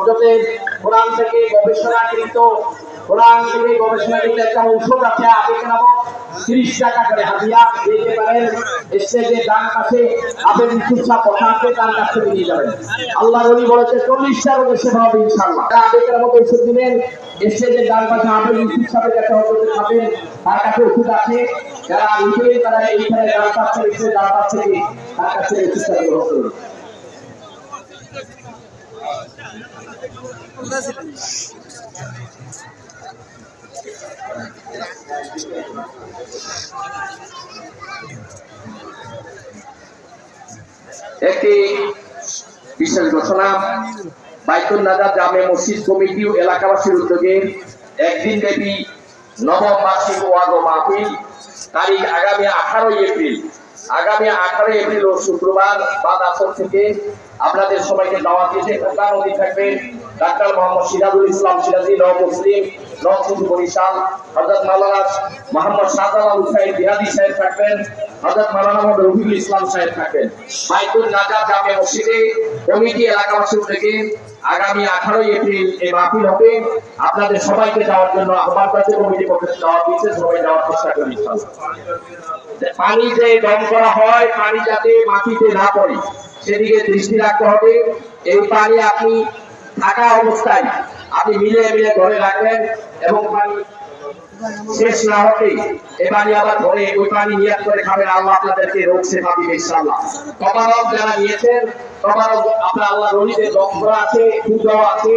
হজরতের কোরআন থেকে গবেষণাকৃত, কোরআন থেকে গবেষণাকৃত একটা ঔষধ আছে আবেগ নামক তিরিশ টাকা করে হাতিয়া দিতে পারেন স্টেজে ডান পাশে আপেল চিকিৎসা কথা আছে তার কাছ নিয়ে যাবেন। আল্লাহ রবি বলেছে চল্লিশটা রোগের সেবা হবে ইনশাল্লাহ আবেগের মতো ওষুধ দিবেন স্টেজের ডান পাশে আপেল চিকিৎসার কাছে হজরতে খাবেন, তার কাছে ওষুধ আছে। যারা নিবেন তারা এইখানে ডান থেকে স্টেজের ডান থেকে তার কাছে চিকিৎসা গ্রহণ করুন। একটি বিশেষ ঘোষণা বাইতুল নাজার জামে মসজিদ কমিটি ও এলাকাবাসীর উদ্যোগে একদিন ব্যাপী নবম বার্ষিক ওয়াজ ও মাহফিল তারিখ আগামী আঠারোই এপ্রিল। আগামী আঠারোই এপ্রিল ও শুক্রবার বাদ আসর থেকে আপনাদের সবাইকে দাওয়াত দিয়েছে প্রধান অতিথি থাকবেন ডাক্তার মোহাম্মদ সিরাজুল ইসলাম সিরাজি নব মুসলিম নবসুদ বরিশাল হজরত মাওলানা মোহাম্মদ শাহজালাল হুসাইন বিহাদি সাহেব থাকবেন হজরত মাওলানা মোহাম্মদ রফিকুল ইসলাম সাহেব থাকবেন। বাইতুল নাজার জামে মসজিদে কমিটি এলাকাবাসীর থেকে আগামী আঠারোই এপ্রিল এই মাহফিল হবে আপনাদের সবাইকে যাওয়ার জন্য আহ্বান করছে কমিটি পক্ষ যাওয়া দিচ্ছে সবাই যাওয়ার চেষ্টা করি পানি যে দম করা হয়, পানি যাতে মাটিতে না পড়ে, সেদিকে দৃষ্টি রাখতে হবে। এই পানি আপনি থাকা অবস্থায় আপনি মিলে মিলে ঘরে রাখবেন এবং পানি শেষ না হতে এ পানি আবার ঘরে ওই পানি নিয়াত করে খাবেন। আল্লাহ আপনাদেরকে রোগ সেবা ইনশাআল্লাহ। তবারক যারা নিয়েছেন, তবারক আপনার আল্লাহ রলিতে দগ্ধ আছে, পূজাও আছে।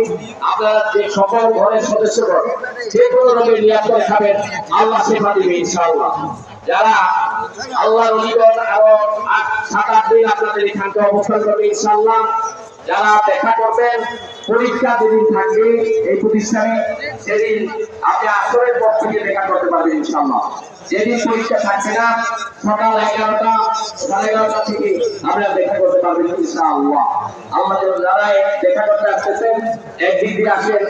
আপনার যে সকল ঘরের সদস্যগণ, যে কোনো রোগে নিয়াত করে খাবেন, আল্লাহ সেবা দিবে, ইনশাআল্লাহ। যারা আল্লাহ রলিগণ আরও আট, সাত, আট দিন আপনাদের এখানকে অবস্থান করবে, ইনশাআল্লাহ। যারা দেখা করবেন, পরীক্ষা যেদিন থাকবে, এই প্রতিষ্ঠানে সেদিন আপনি আসরের পর থেকে দেখা করতে পারবেন ইনশাল্লাহ যেদিন পরীক্ষা থাকবে না, সকাল এগারোটা, সাড়ে এগারোটা থেকে আপনারা দেখা করতে পারবেন ইনশাআল্লাহ। আমাদের যারা দেখা করতে আসতেছেন, একদিন দিয়ে আসেন